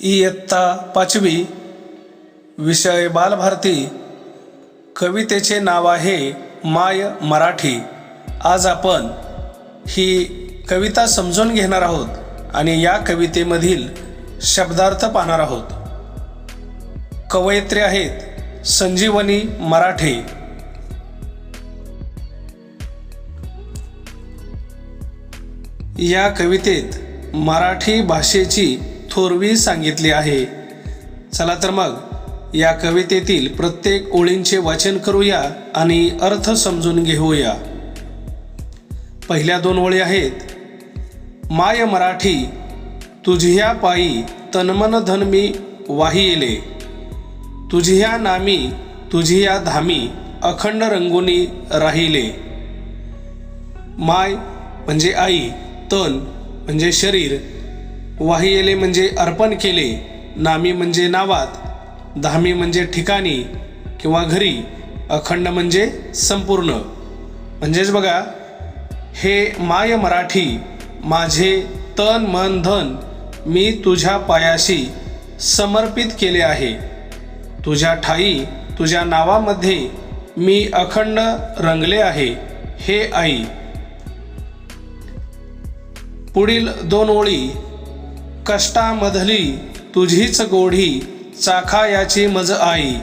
इयत्ता पाचवी विषय बालभारती कवितेचे नाव आहे माय मराठी आज आपण ही कविता समजून घेणार आहोत आणि या कवितेमधील शब्दार्थ पाहणार आहोत. कवयित्री आहेत संजीवनी मराठे. या कवितेत मराठी भाषेची थोरवी सांगितली आहे. चला तर मग या कवितेतील प्रत्येक ओळींचे वाचन करूया आणि अर्थ समजून घेऊया. पहिल्या दोन ओळी आहेत. माय मराठी तुझ्या पायी तन्मन धन मी वाहिले तुझ्या नामी तुझ्या धामी अखंड रंगुनी राहिले. माय म्हणजे आई तन म्हणजे शरीर वाहियेले म्हणजे अर्पण केले नामी म्हणजे नावात धामी म्हणजे ठिकाणी किंवा घरी अखंड म्हणजे संपूर्ण. म्हणजेच बघा हे माय मराठी माझे तन मन धन मी तुझ्या पायाशी समर्पित केले आहे. तुझ्या ठाई तुझ्या नावामध्ये मी अखंड रंगले आहे हे आई. पुढील दोन ओळी कष्टामधली तुझीच गोढी चाखा याची मज आई.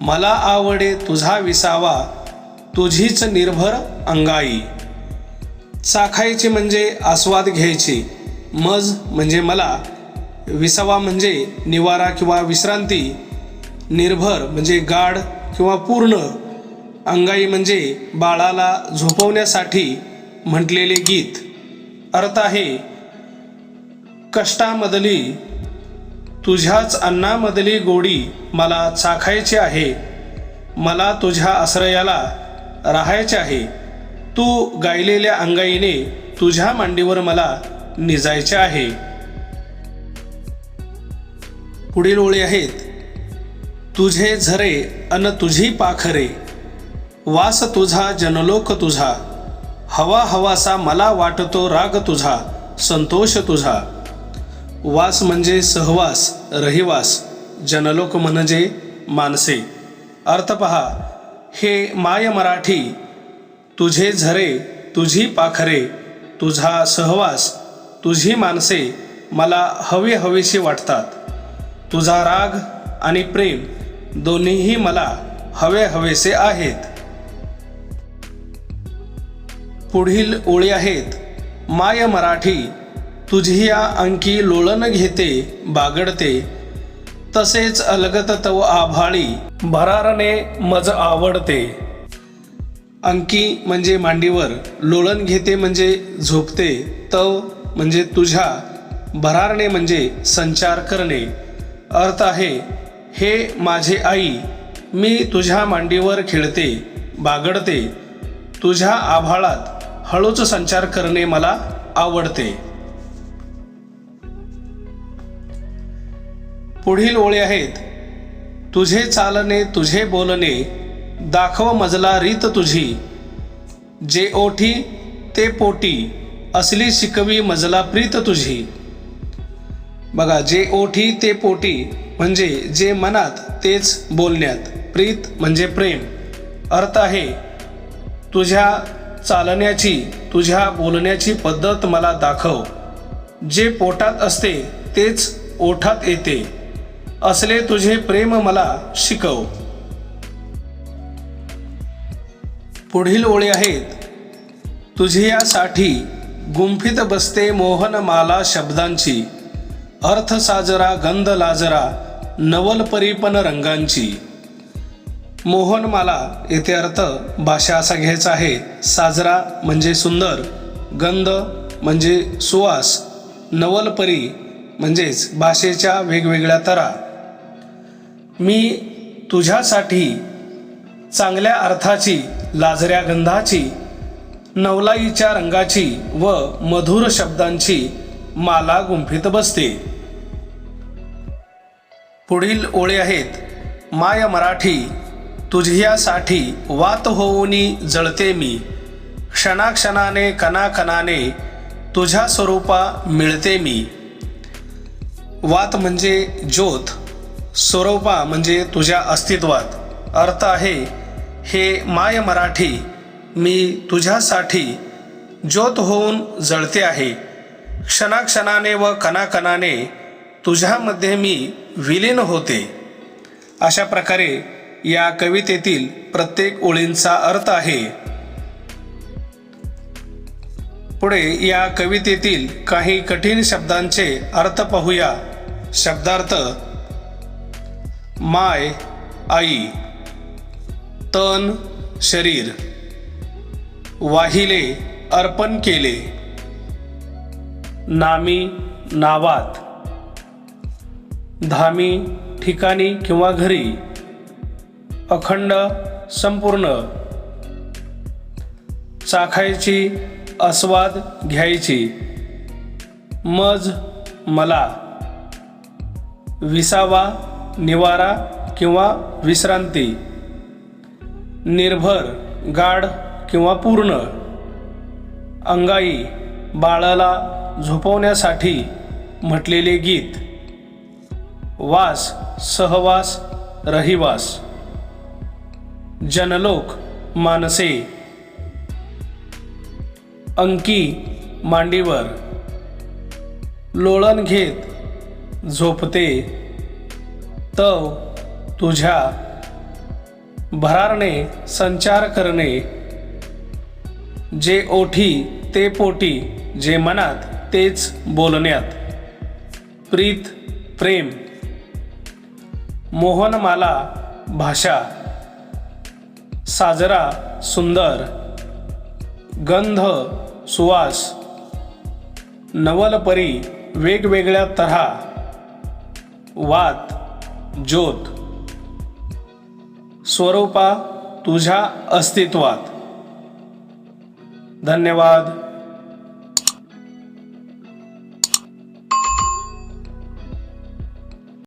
मला आवडे तुझा विसावा तुझीच निर्भर अंगाई. चाखायची म्हणजे आस्वाद घ्यायची मज म्हणजे मला विसावा म्हणजे निवारा किंवा विश्रांती निर्भर म्हणजे गाढ किंवा पूर्ण अंगाई म्हणजे बाळाला झोपवण्यासाठी म्हटलेले गीत. अर्थ आहे कष्टामधली तुझ्याच अन्नामधली गोडी मला चाखायची आहे. मला तुझ्या आश्रयाला राहायचे आहे. तू गायलेल्या अंगाईने तुझ्या मांडीवर मला निजायचे आहे. पुढील ओळी आहेत तुझे झरे अन तुझी पाखरे. वास तुझा जनलोक तुझा. हवा हवासा मला वाटतो राग तुझा संतोष तुझा. वास म्हणजे सहवास रहिवास जनलोक म्हणजे माणसे अर्थ पहा हे माय मराठी तुझे झरे तुझी पाखरे तुझा सहवास तुझी माणसे मला हवी हवीशी वाटतात. तुझा राग आणि प्रेम दोन्हीही मला हवे हवेसे आहेत. पुढील ओळी आहेत. माय मराठी तुझी या अंकी लोळण घेते बागडते. तसेच अलगत तव आभाळी भरारने मज आवडते. अंकी म्हणजे मांडीवर लोळण घेते म्हणजे झोपते. तव म्हणजे तुझ्या भरारणे म्हणजे संचार करणे. अर्थ आहे हे माझे आई मी तुझ्या मांडीवर खेळते बागडते. तुझ्या आभाळात हळूच संचार करणे मला आवडते. पुढील ओळी आहेत. तुझे चालणे तुझे बोलणे दाखव मजला रीत तुझी. जे ओठी ते पोटी असली शिकवी मजला प्रीत तुझी. बघा जे ओठी ते पोटी म्हणजे जे मनात तेच बोलण्यात. प्रीत म्हणजे प्रेम. अर्थ आहे तुझ्या चालण्याची तुझ्या बोलण्याची पद्धत मला दाखव. जे पोटात असते तेच ओठात येते. असले तुझे प्रेम मला शिकव. पुढील ओळी आहेत. तुझ्यासाठी गुंफित बसते मोहनमाला शब्दांची. अर्थ साजरा गंध लाजरा नवल रंगांची. मोहनमाला येथे अर्थ भाषा असा घ्यायचा आहे. साजरा म्हणजे सुंदर गंध म्हणजे सुवास नवलपरी म्हणजेच भाषेच्या वेगवेगळ्या तरा. मी तुझ्यासाठी चांगल्या अर्थाची लाजऱ्या गंधाची नवलाईच्या रंगाची व मधुर शब्दांची माला गुंफीत बसते. पुढील ओळी आहेत माय मराठी तुझ्यासाठी वात होऊनी जळते मी. क्षणाक्षणाने कणाकणाने तुझ्या स्वरूपा मिळते मी. वात म्हणजे ज्योत स्वरूपा म्हणजे तुझ्या अस्तित्वात. अर्थ आहे हे माय मराठी मी तुझ्यासाठी ज्योत होऊन जळते आहे. क्षणाक्षणाने व कणाकणाने तुझ्यामध्ये मी विलीन होते. अशा प्रकारे या कवितेतील प्रत्येक ओळींचा अर्थ आहे. पुढे या कवितेतील काही कठीण शब्दांचे अर्थ पाहूया. शब्दार्थ माय आई तन शरीर वाहिले अर्पण केले. नामी नावात. धामी ठिकाणी किंवा घरी. अखंड संपूर्ण. चाखायची आस्वाद घ्यायची. मज मला. विसावा निवारा किंवा विश्रांती. निर्भर गाढ किंवा पूर्ण. अंगाई बाळाला झोपवण्यासाठी म्हटलेले गीत. वास सहवास रहिवास. जनलोक मानसे अंकी मांडीवर लोळण घेत झोपते तव तुझ्या भरारणे संचार करणे जे ओठी ते पोटी जे मनात तेच बोलण्यात प्रीत प्रेम मोहनमाला भाषा साजरा सुंदर गंध सुवास नवलपरी वेगवेगळ्या तऱ्हा वात ज्योत स्वरूपा तुझ्या अस्तित्वात. धन्यवाद.